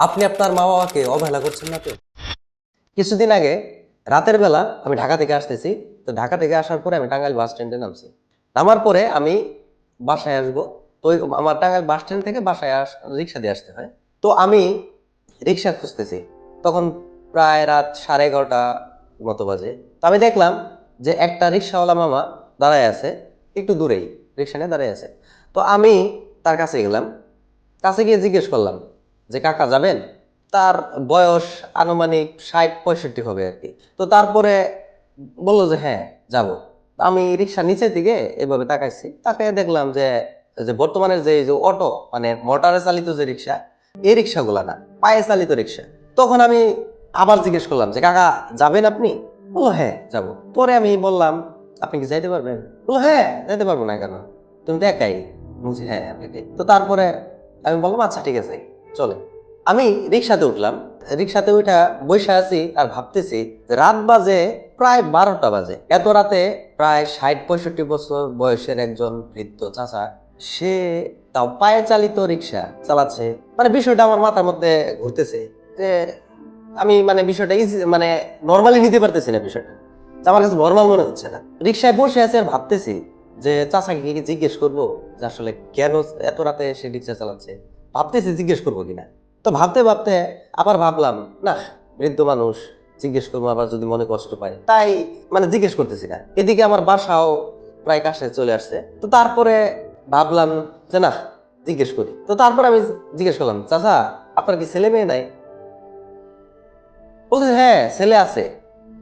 আপনি আপনার মা বাবাকে অবহেলা করছেন না তো? কিছুদিন আগে, রাতের বেলা আমি ঢাকা থেকে আসতেছি। তো ঢাকা থেকে আসার পরে আমি টাঙ্গাইল বাস স্ট্যান্ডে নামছি। নামার পরে আমি বাসায় আসব। তো আমার টাঙ্গাইল বাস স্ট্যান্ড থেকে বাসায় আস, রিক্সা দিয়ে আসতে হয়। তো আমি রিক্সা খুঁজতেছি। তখন প্রায় রাত সাড়ে এগারোটা মতো বাজে। তো আমি দেখলাম যে একটা রিক্সাওয়ালা মামা দাঁড়ায় আছে, একটু দূরেই। রিক্সা নিয়ে দাঁড়ায় আছে। তো আমি তার কাছে গেলাম। কাছে গিয়ে জিজ্ঞেস করলাম যে কাকা যাবেন, তার বয়স আনুমানিক ষাট, পঁয়ষট্টি হবে আর কি। তো তারপরে বলল যে হ্যাঁ যাব। আমি রিক্সা নিচে দিকে এভাবে তাকাইছি। তাকাই দেখলাম যে যে বর্তমানের যে যে অটো মানে মোটরে চালিত যে রিক্সা, এই রিক্সাগুলা না, পায়ে চালিত রিক্সা। তখন আমি আবার জিজ্ঞেস করলাম যে, কাকা, যাবেন আপনি? বলল হ্যাঁ যাব। পরে আমি বললাম, আপনি কি যাইতে পারবেন? বলল হ্যাঁ যাইতে পারব না কেন? তুমি তো একাই। হ্যাঁ তো তারপরে আমি বললাম আচ্ছা ঠিক আছে। চলে। আমি রিক্সাতে উঠলাম। রিক্সাতে উঠা বসে আছি আর ভাবতেছি রাত বাজে, প্রায় বারোটা বাজে। এত রাতে প্রায় ষাট, পঁয়ষট্টি বছর বয়সের একজন বৃদ্ধ চাচা, সে তাও পায়ে চালিত রিক্সা চালাচ্ছে। মানে বিষয়টা আমার মাথার মধ্যে ঘুরতেছে যে আমি মানে বিষয়টা ইজি মানে নর্মালি নিতে পারতেছি না বিষয়টা। আমার কাছে নর্মাল মনে হচ্ছে না। রিক্সায় বসে আছে আর ভাবতেছি যে চাচাকে জিজ্ঞেস করব যে আসলে কেন এত রাতে সে রিক্সা চালাচ্ছে? ভাবতেছি জিজ্ঞেস করব কিনা? তো ভাবতে ভাবতে আবার ভাবলাম, না, বৃদ্ধ মানুষ জিজ্ঞেস করব, আবার যদি মনে কষ্ট পায়। তাই মানে জিজ্ঞেস করতেছি না। এদিকে আমার বাসাও প্রায় কাছে চলে আসছে। তো তারপরে ভাবলাম যে, না, জিজ্ঞেস করি। তো তারপর আমি জিজ্ঞেস করলাম, চাচা, আপনার কি ছেলে মেয়ে নাই? বলছে হ্যাঁ ছেলে আছে,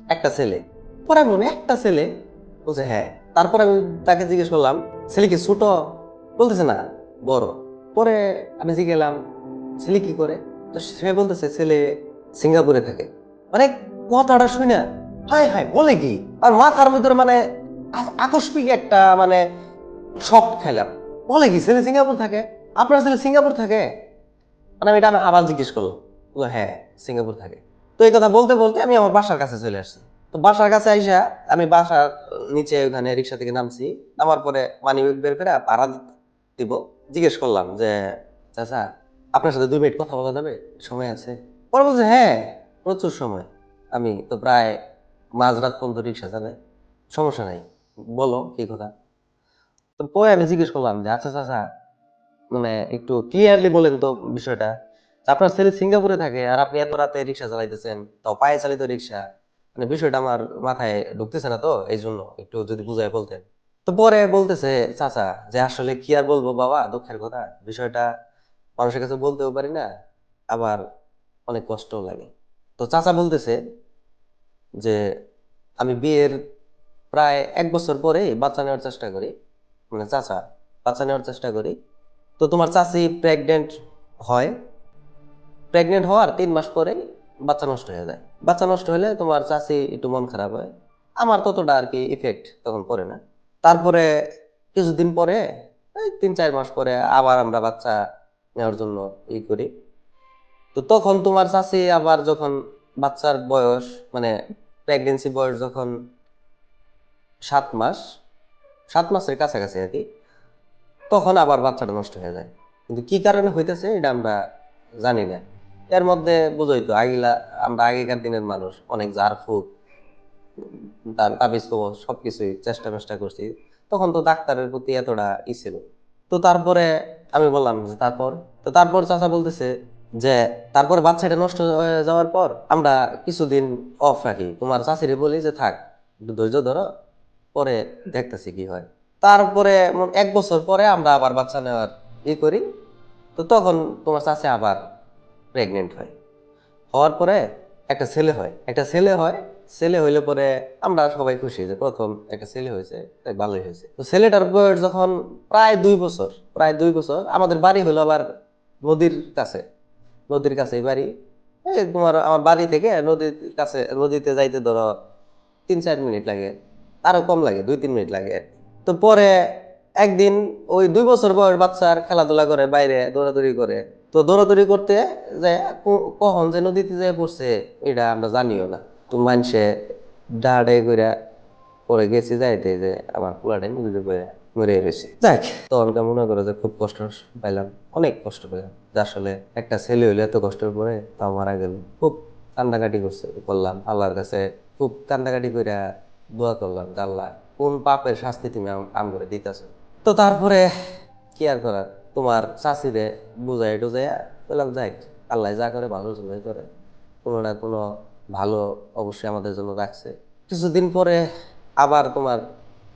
একটা ছেলে। পরে আমি একটা ছেলে? বলছে হ্যাঁ। তারপর আমি তাকে জিজ্ঞেস করলাম, ছেলে কি ছোট? বলতেছে, না, বড়। পরে আমি গেলাম ছেলে কি করে? তো সে বলতেছে ছেলে সিঙ্গাপুরে থাকে। মানে কথাটা শুনে না হায় হায় বলে কি? আর মাথার ভিতরে মানে আকস্মিক একটা মানে শখ খেলাম। বলে কি ছেলে সিঙ্গাপুর থাকে? আপনার ছেলে সিঙ্গাপুর থাকে? মানে আমি এটা আমি আবার জিজ্ঞেস বলল, হ্যাঁ সিঙ্গাপুর থাকে। তো এই কথা বলতে বলতে আমি আমার বাসার কাছে চলে আসছি। তো বাসার কাছে আইসা আমি বাসার নিচে ওখানে রিক্সা থেকে নামছি। নামার পরে মানি বের করে ভাড়া দিব। জিজ্ঞেস করলাম যে, চাচা, আপনার সাথে দুই মিনিট কথা বলা যাবে? সময় আছে? পরে বলছে হ্যাঁ প্রচুর সময়। আমি তো প্রায় মাঝরাত পর্যন্ত রিক্সা চালাই। সমস্যা নাই। বলো, কি কথা? তো পরে আমি জিজ্ঞেস করলাম যে আচ্ছা চাচা মানে একটু ক্লিয়ারলি বলেন তো বিষয়টা। আপনার ছেলে সিঙ্গাপুরে থাকে আর আপনি এত রাতে রিক্সা চালাইতেছেন, তাও পায়ে চালিত রিক্সা। মানে বিষয়টা আমার মাথায় ঢুকতেছে না তো এই জন্য একটু যদি বুঝায় বলতেন। তো পরে বলতেছে, চাচা, যে আসলে কি আর বলব বাবা, দুঃখের কথা। বিষয়টা মানুষের কাছে বলতেও পারি না, আবার অনেক কষ্টও লাগে। তো চাচা বলতেছে যে, আমি বিয়ের প্রায় এক বছর পরে বাচ্চা নেওয়ার চেষ্টা করি। মানে চাচা, বাচ্চা নেওয়ার চেষ্টা করি। তো তোমার চাচি প্রেগনেন্ট হয়। প্রেগনেন্ট হওয়ার তিন মাস পরে বাচ্চা নষ্ট হয়ে যায়। বাচ্চা নষ্ট হলে তোমার চাচি একটু মন খারাপ হয়। আমার ততটা আর কি ইফেক্ট তখন পড়ে না। তারপরে কিছুদিন পরে তিন চার মাস পরে আবার আমরা বাচ্চা নেওয়ার জন্য ই করি। তো তখন তোমার চাচি আবার যখন বাচ্চার বয়স মানে প্রেগনেন্সি বয়স যখন সাত মাস, সাত মাসের কাছাকাছি আর কি, তখন আবার বাচ্চাটা নষ্ট হয়ে যায়। কিন্তু কি কারণে হইতেছে এটা আমরা জানি না। এর মধ্যে বুঝই তো, আগিলা, আমরা আগেকার দিনের মানুষ, অনেক জার ফুক তার তাবিজ কবজ সবকিছুই চেষ্টা মেষ্টা করছি। তখন তো ডাক্তারের প্রতি এতটা ই ছিল। তো তারপরে আমি বললাম যে, তারপর? তো তারপর চাচা বলতেছে যে, তারপরে বাচ্চাটা নষ্ট হয়ে যাওয়ার পর আমরা কিছুদিন অফ রাখি। তোমার চাষিরে বলি যে, থাক ধৈর্য ধরো, পরে দেখতেছি কি হয়। তারপরে এক বছর পরে আমরা আবার বাচ্চা নেওয়ার ই করি। তো তখন তোমার চাষে আবার প্রেগনেন্ট হয়। হওয়ার পরে একটা ছেলে হয়। একটা ছেলে হয় ছেলে হইলে পরে আমরা সবাই খুশি যে প্রথম একটা ছেলে হয়েছে ভালোই হয়েছে। তো ছেলেটার বয়স যখন প্রায় দুই বছর, প্রায় দুই বছর, আমাদের বাড়ি হলো আবার নদীর কাছে নদীর কাছে বাড়ি। তোমার আমার বাড়ি থেকে নদীর কাছে, নদীতে যাইতে ধরো তিন চার মিনিট লাগে, আরও কম লাগে, দুই তিন মিনিট লাগে। তো পরে একদিন ওই দুই বছর বয়স বাচ্চার খেলাধুলা করে, বাইরে দৌড়াদৌড়ি করে। তো দৌড়াদৌড়ি করতে যে কখন যে নদীতে যে পড়ছে, এটা আমরা জানিও না। তো মানুষে ডাড়ে করে পরে গেছি যাইতে যে আমার পোলাটাই নদীতে পড়ে মরে রয়েছে যাক। তখনকার মনে করো যে খুব কষ্ট পাইলাম অনেক কষ্ট পেলাম যে আসলে একটা ছেলে হইলে এত কষ্টের পরে তাও মারা গেল খুব কান্দাকাটি করছে করলাম আল্লাহর কাছে খুব কান্দাকাটি করে দোয়া করলাম আল্লাহ কোন পাপের শাস্তি তুমি আম করে দিতেছো? তো তারপরে কি আর করার? তোমার চাষিরে বুঝাই টুজাই বললাম যাই আল্লাহ যা করে ভালো করে কোনো না কোনো ভালো অবশ্যই আমাদের জন্য রাখছে। কিছুদিন পরে আবার তোমার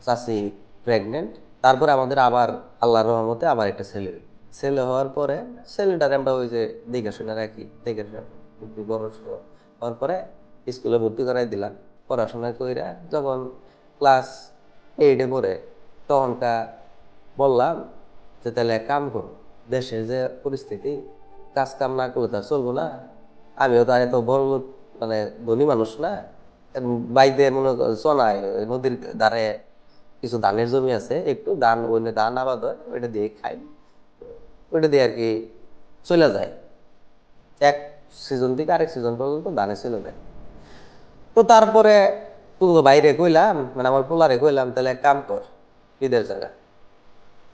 চাষি প্রেগনেন্ট তারপরে আমাদের আবার আল্লাহর রহমতে আবার একটা ছেলে। ছেলে হওয়ার পরে ছেলেটার আমরা ওই যে দেখে শুনে রাখি, দেখে বড় হওয়ার পরে স্কুলে ভর্তি করাই দিলাম। পড়াশোনা কইরা যখন ক্লাস এইটে পড়ে তখনটা বললাম যে তাহলে কাম করো, দেশের যে পরিস্থিতি, কাজ কাম না করলে তা চলবো না। আমিও তো এত বড় মানে ধনী মানুষ না বাইতে মনে চনায়, নদীর ধারে কিছু ধানের জমি আছে, একটু ধান, ওই ধান আবাদ হয়, ওইটা দিয়ে খাই ওইটা দিয়ে আর কি চলে যায়। এক সিজন থেকে আরেক সিজন পর্যন্ত ধানে চলে যায়। তো তারপরে তো বাইরে কইলাম মানে আমার পোলারে কইলাম, তাহলে এক কাম কর, বিদেশ জায়গা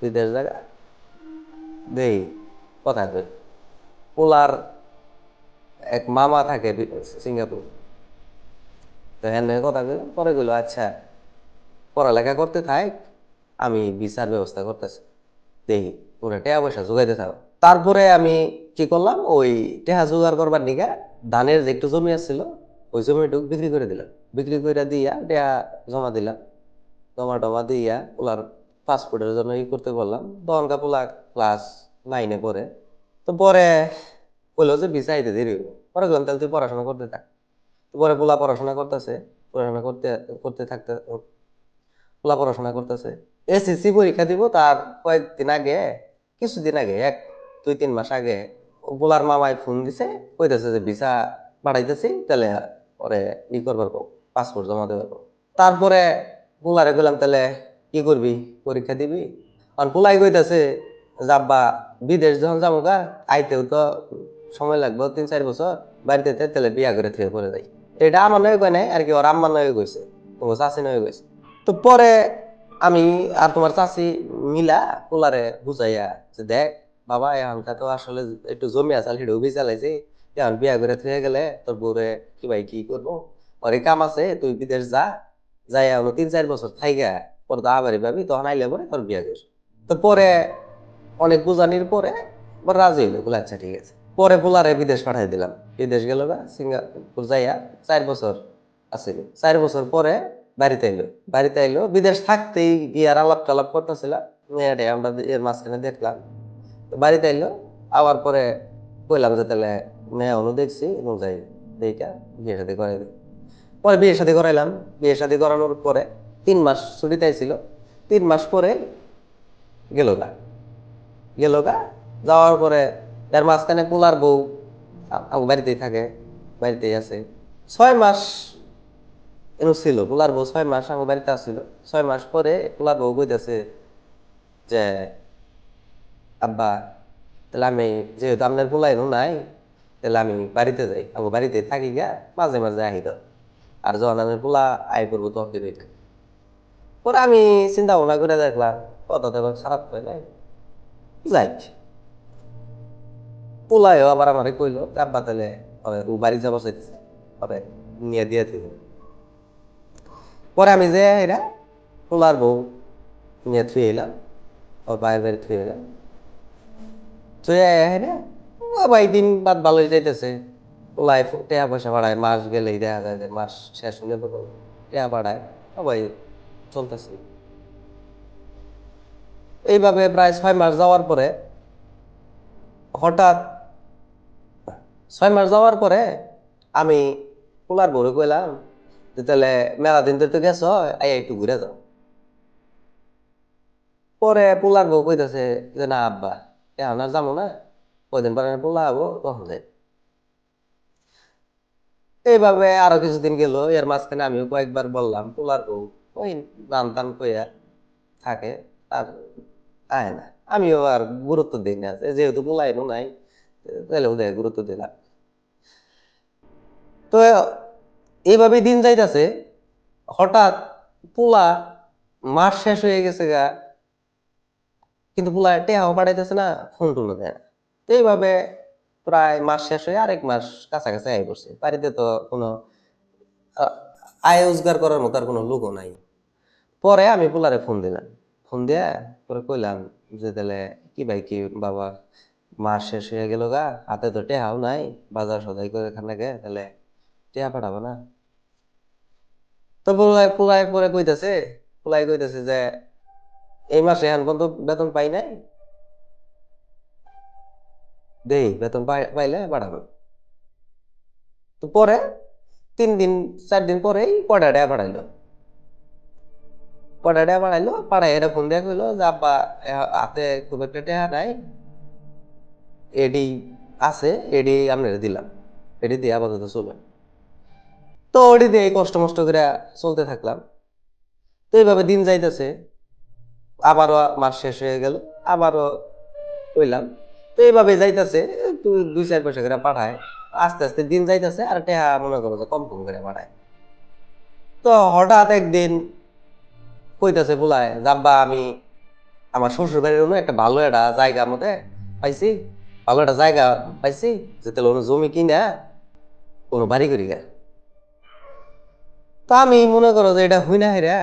বিদেশ জায়গা দেই, কথা কই। পোলার এক মামা থাকে সিঙ্গাপুর। তো হ্যাঁ কথা পরে কইলো আচ্ছা পড়ালেখা করতে থাক, আমি বিচার ব্যবস্থা করতেছি। দেখি, পুরো টাকা পয়সা জোগাইতে থাকো তারপরে আমি কি করলাম, ওই টেহা জোগাড় করবার নিকা ধানের যে একটু জমি আছিল, ওই জমিটুকু বিক্রি করে দিলাম। বিক্রি করে দিয়া টেহা জমা দিলাম। জমা টমা দিয়া পোলার পাসপোর্টের জন্য ই করতে বললাম। তখনকার পোলা ক্লাস নাইনে পড়ে। তো পরে বলল যে ভিসা আইতে দেরি হইব। পরে বললাম, তাহলে তুই পড়াশোনা করতে থাক পরে পোলা পড়াশোনা করতেছে, পড়াশোনা করতে করতে থাকতে, পোলা পড়াশোনা করতেছে এসএসসি পরীক্ষা দিব তার কয়েকদিন আগে, কিছুদিন আগে, এক, দুই, তিন মাস আগে, ও পোলার মামায় ফোন দিছে, কইতেছে যে ভিসা পাঠাইতেছি, তাহলে পরে ই করবার পাসপোর্ট জমা দেবার। তারপরে পোলারে গেলাম তাহলে কি করবি পরীক্ষা দিবি আর পোলাই কইতেছে, যাব্বা, বিদেশ যখন যাব গা আইতেও তো সময় লাগবে, তিন চার বছর বাড়িতে তে তাহলে বিয়া করে থেকে পরে যাই এটা আমার নয় কয় নাই আর কি ওর আম্মার নয় কইছে তোমার চাষি নয় গেছে। তো পরে আমি আর তোমার চাষি মিলা পোলারে বুঝাইয়া যে দেখ, বাবা এখনকার তো আসলে একটু জমি আছে সেটাও বি চালাইছি এখন বিয়া করে থেকে গেলে তোর বউরে কি ভাই কি করব পরে কাম আছে, তুই বিদেশ যা, যাই এখন তিন চার বছর থাইগা পরে তো আবারই পাবি তখন আইলে পরে তোর বিয়া করিস তো পরে অনেক বুঝানির পরে পরে রাজি হইল, বলে আচ্ছা ঠিক আছে। পরে পোলারে বিদেশ পাঠাই দিলাম। বিদেশ গেল গা, সিঙ্গাপুর যাইয়া চার বছর আছিল চার বছর পরে বাড়িতে আইলো। বাড়িতে আইলো, বিদেশ থাকতেই বিয়ার আলাপ টালাপ করতেছিলাম। মেয়েটাই আমরা এর মাঝখানে দেখলাম। বাড়িতে আইলো আবার পরে কইলাম যে তাহলে মেয়ে অনু দেখছি এবং যাই দেখা বিয়ে সাথে করাই পরে বিয়ে সাথে করাইলাম। বিয়ে সাথে করানোর পরে তিন মাস ছুটিতে আইছিল। তিন মাস পরে গেল গা। গেল গা, যাওয়ার পরে তার মাঝখানে পোলার বউ বাড়িতেই থাকে, বাড়িতেই আছে। ছয় মাস এরকম ছিল পোলার বউ ছয় মাস আমার বাড়িতে আসছিল ছয় মাস পরে পোলার বউ কইতেছে যে, আব্বা, তাহলে আমি যেহেতু আপনার পোলাই নাই, তাহলে আমি বাড়িতে যাই। আমার বাড়িতে থাকি গা মাঝে মাঝে আহি তো আর যখন আমি পোলা আই করব তখন পরে আমি চিন্তা ভাবনা করে দেখলাম, কথা তো এবার খারাপ হয় নাই। যাই। পোলায়ও আবার আমারে কইলো আব্বা তাহলে হবে, ও বাড়ি যাব হবে, নিয়ে দিয়ে দিবে। পরে আমি যে এরা পোলার বউ নিয়ে থুয়ে এলাম ওর বাইরে বাইরে থুয়ে এলাম থুয়ে হেরে ভাই দিন বাদ ভালোই যাইতেছে। পোলাই টাকা পয়সা বাড়ায়, মাস গেলেই দেখা যায় যে মাস শেষ হলে টাকা বাড়ায় সবাই চলতেছে। এইভাবে প্রায় ছয় মাস যাওয়ার পরে হঠাৎ ছয় মাস যাওয়ার পরে আমি পোলার বউরে কইলাম যে তাহলে মেলা দিন তো গেছ আই একটু ঘুরে যাও। পরে পোলার বউ কইতেছে যে, না আব্বা, এখন আর যাব না, কয়দিন পরে পোলা হব, তখন যাই। এইভাবে আরও কিছুদিন গেল, এর মাঝখানে আমিও কয়েকবার বললাম, পোলার বউ ওই রান টান কইয়া থাকে, আর আয় না। আমিও আর গুরুত্ব দিই না, যেহেতু পোলাইনো নাই, তাহলে ওদের গুরুত্ব দিলাম। তো এইভাবে দিন যাইতাছে। হঠাৎ পোলা মাস শেষ হয়ে গেছে গা। কিন্তু পোলা টেহাও পাঠাইতেছে না, ফোন টুলো দেয় না। তো এইভাবে প্রায় মাস শেষ হয়ে আরেক মাস কাছাকাছি আয় পড়ছে। বাড়িতে তো কোনো আয় রোজগার করার মতো আর কোনো লোকও নাই। পরে আমি পোলারে ফোন দিলাম। ফোন দিয়া পরে কইলাম যে তাহলে কি ভাই কি বাবা মাস শেষ হয়ে গেল গা, হাতে তো টেহাও নাই, বাজার সদাই করে এখানে গে, তাহলে টেহা পাঠাবো না। তো পোলাই পোলাই পরে কইতাছে, পোলাই কইতাছে যে এই মাসে এখন পর্যন্ত বেতন পাই নাই। দেই, বেতন পাইলে পাঠাবো। তো পরে তিন দিন, চার দিন পরেই কয়টা টাকা পাঠাইলো। কয়টা টাকা পাঠাইলো পাঠাই এটা ফোন দিয়ে কইলো যে, আব্বা হাতে খুব একটা টাকা নাই। এডি আছে, এডি আপনারা দিলাম। এডি দিয়ে আপাতত চলবে। তো ওডি দিয়ে কষ্ট মষ্ট করে চলতে থাকলাম। তো এইভাবে দিন যাইতেছে। আবারও মাস শেষ হয়ে গেল, আবারও কইলাম। তো এইভাবে যাইতেছে দুই চার পয়সা করে পাঠায়। আস্তে আস্তে দিন যাইতেছে, আর টেহা মনে করো যে কম কম করে পাঠায়। তো হঠাৎ একদিন কইতাছে বলায় যাব্বা আমি আমার শ্বশুর বাড়ির একটা ভালো একটা জায়গা মতে পাইছি। ভালো একটা জায়গা পাইছি, যেতে কোনো জমি কিনা, কোনো বাড়ি করি গা। তা আমি মনে করো যে এটা হই না হেরা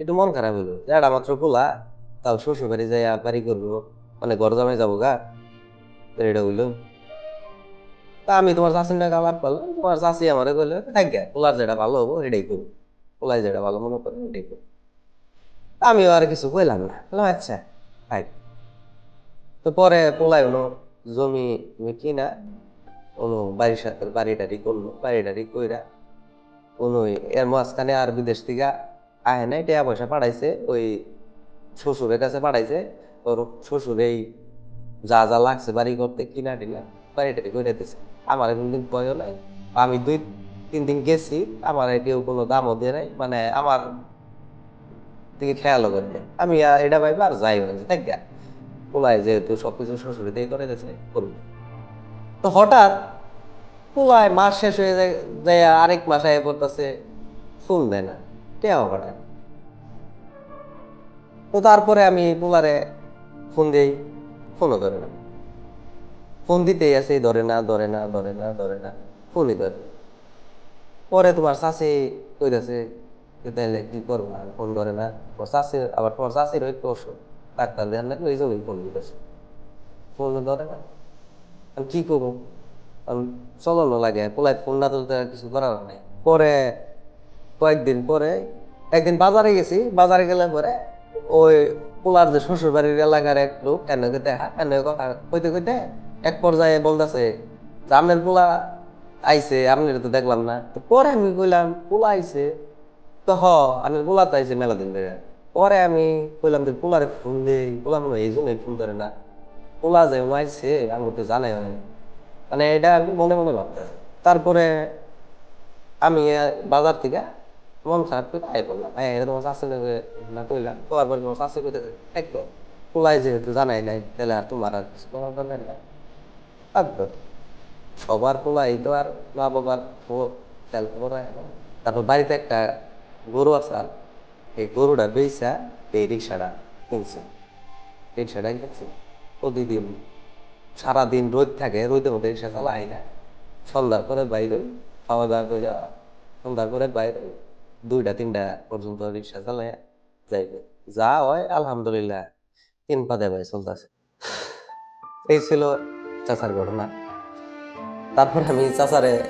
একটু মন খারাপ হইল এটা মাত্র পোলা, তাও শ্বশুর বাড়ি যাই বাড়ি করব মানে ঘর জামাই যাব গা। এটা হইল। তা আমি তোমার চাষির টাকা আলাপ করলাম, তোমার চাষি আমারে কইলো, থাক গে পোলার যেটা ভালো হব, এটাই করব পোলাই যেটা ভালো মনে করো, এটাই করব আমিও আর কিছু কইলাম না। বললাম আচ্ছা থাক তো পরে পোলাই হলো জমি কিনা? কোনো বাড়ির বাড়ি টাড়ি করল। বাড়ি টাড়ি কইরা কোনো এর মাঝখানে আর বিদেশ থেকে আহে নাই টাকা পয়সা পাঠাইছে, ওই শ্বশুরের কাছে পাঠাইছে, ওর শ্বশুর এই যা যা লাগছে বাড়ি করতে কিনা টিনা বাড়ি টাড়ি করে দিতেছে আমার কোনদিন ভয়ও নাই। আমি দুই, তিন দিন গেছি, আমার কেউ কোনো দামও দিয়ে নাই মানে আমার দিকে খেয়ালও করে। আমি এটা ভাইবা আর যাই হয়েছে গা পোলায় যেহেতু সবকিছু শ্বশুরে দিয়ে করে দিতেছে করব তো হঠাৎ পোলায় মাস শেষ হয়ে যায় যায়, আরেক মাস আয় পড়তেছে ফুল দেয় না টেয়াও পাঠায় তো তারপরে আমি পোলারে ফোন দিই, ফোনও ধরে না। ফোন দিতেই আছে, ধরে না ধরে না ধরে না ধরে না, ফোনই ধরে। পরে তোমার চাষি কইতেছে তাহলে কি করব? আর ফোন ধরে না? ও চাষি আবার তোমার চাষির একটু ওষুধ ডাক্তার দেন না ওই জন্যই ফোন দিতেছে। ফোন ধরে না। আমি কি করব? আমি চলানো লাগে পোলাই ফোন না তুলতে কিছু করার নাই। পরে কয়েকদিন পরে, একদিন বাজারে গেছি, বাজারে গেলে পরে ওই পোলার যে শ্বশুর বাড়ির এলাকার এক লোক এনে দেখা এনে কইতে কইতে এক পর্যায়ে বলতেছে আপনার পোলা আইছে, আপনার তো দেখলাম না। তো পরে আমি কইলাম, পোলা আইছে? তো হ, আপনার পোলা তো আইছে মেলা দিন ধরে। পরে আমি কইলাম যে পোলারে ফোন দেই। পোলা মনে হয়, এই জন্যই ফোন ধরে না। পোলা যে আইছে আমি তো জানাই হয়। মানে এটা আমি মনে মনে ভাবতেছি। তারপরে আমি বাজার থেকে মন খারাপ করে তোমার শাশুড়ি না কইলাম। তো আবার তোমার শাশুড়ি কইতে একদম পোলাই যেহেতু জানাই নাই, তাহলে আর তোমার আর কিছু করার দরকার নাই। থাকবে সবার পোলাই তো আর মা বাবার তেল করে তারপর বাড়িতে একটা গরু আছে আর, এই গরুটা বেচা এই রিক্সাটা কিনছে। রিক্সাটা কিনছে। প্রতিদিন সারাদিন রোদ থাকে, রোদের মধ্যে রিক্সা চালাই না। সন্ধ্যার পরে বাইরে খাওয়া দাওয়া করে যাওয়া। সন্ধ্যার পরে বাইরে দুইটা, তিনটা পর্যন্ত রিক্সা চালাই যাইবে যা হয়, আলহামদুলিল্লাহ, তিন পাদে ভাই চলতেছে। এই ছিল চাচার ঘটনা। তারপর আমি চাচারে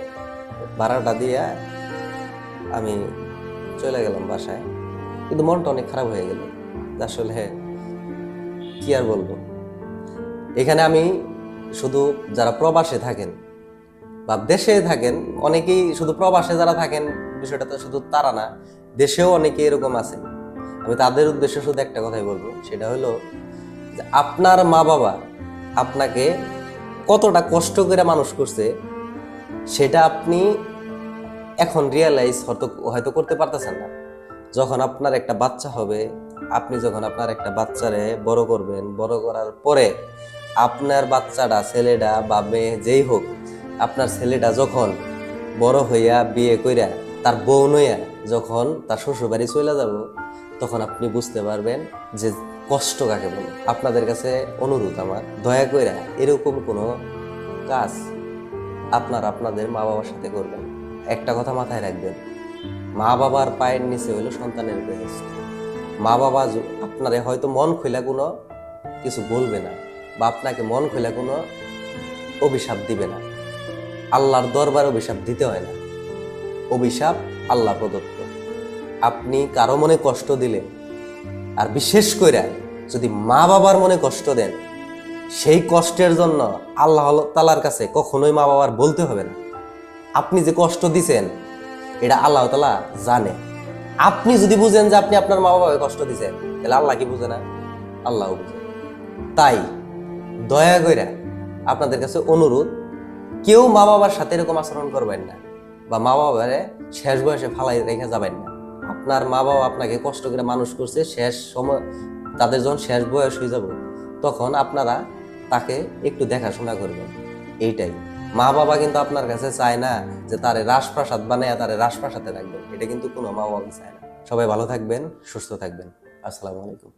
ভাড়াটা দিয়ে আমি চলে গেলাম বাসায়। কিন্তু মনটা অনেক খারাপ হয়ে গেল। আসলে কি আর বলব? এখানে আমি শুধু যারা প্রবাসে থাকেন বা দেশে থাকেন, অনেকেই শুধু প্রবাসে যারা থাকেন, বিষয়টা তো শুধু তারা না, দেশেও অনেকে এরকম আছে। আমি তাদের উদ্দেশ্যে শুধু একটা কথাই বলব, সেটা হলো যে আপনার মা বাবা আপনাকে কতটা কষ্ট করে মানুষ করছে, সেটা আপনি এখন রিয়েলাইজ হয়তো হয়তো করতে পারতেছেন না। যখন আপনার একটা বাচ্চা হবে, আপনি যখন আপনার একটা বাচ্চারে বড় করবেন, বড় করার পরে আপনার বাচ্চাটা, ছেলেটা বা মেয়ে যেই হোক, আপনার ছেলেটা যখন বড় হইয়া বিয়ে কইরা তার বউ নইয়া যখন তার শ্বশুর বাড়ি চলে যাব, তখন আপনি বুঝতে পারবেন যে কষ্ট কাকে বলে। আপনাদের কাছে অনুরোধ আমার, দয়া করে এরকম কোনো কাজ আপনার আপনাদের মা বাবার সাথে করবেন। একটা কথা মাথায় রাখবেন মা বাবার পায়ের নিচে হইল সন্তানের বেহেস্ত মা বাবা আপনারে হয়তো মন খোলা কোনো কিছু বলবে না। বা আপনাকে মন খোলা কোনো অভিশাপ দিবে না। আল্লাহর দরবার অভিশাপ দিতে হয় না। অভিশাপ আল্লাহ প্রদত্ত। আপনি কারও মনে কষ্ট দিলে আর বিশেষ করে যদি মা বাবার মনে কষ্ট দেন, সেই কষ্টের জন্য আল্লাহ তালার কাছে কখনোই মা বাবার বলতে হবে না। আপনি যে কষ্ট দিছেন, এটা আল্লাহ তালা জানে। আপনি যদি বুঝেন যে আপনি আপনার মা বাবাকে কষ্ট দিছেন, তাহলে আল্লাহ কি বুঝে না? আল্লাহ বুঝে। তাই দয়া কইরা আপনাদের কাছে অনুরোধ, কেউ মা বাবার সাথে এরকম আচরণ করবেন না বা মা বাবারে শেষ বয়সে ফালাই রেখে যাবেন না। আপনার মা বাবা আপনাকে কষ্ট করে মানুষ করছে, শেষ সময় তাদের যখন শেষ বয়স হয়ে যাব, তখন আপনারা তাকে একটু দেখাশোনা করবেন। এইটাই। মা বাবা কিন্তু আপনার কাছে চায় না যে তারে রাজপ্রাসাদ বানায় তারে রাজপ্রাসাদে রাখবেন। এটা কিন্তু কোনো মা বাবা চায় না। সবাই ভালো থাকবেন, সুস্থ থাকবেন। আসসালামু আলাইকুম।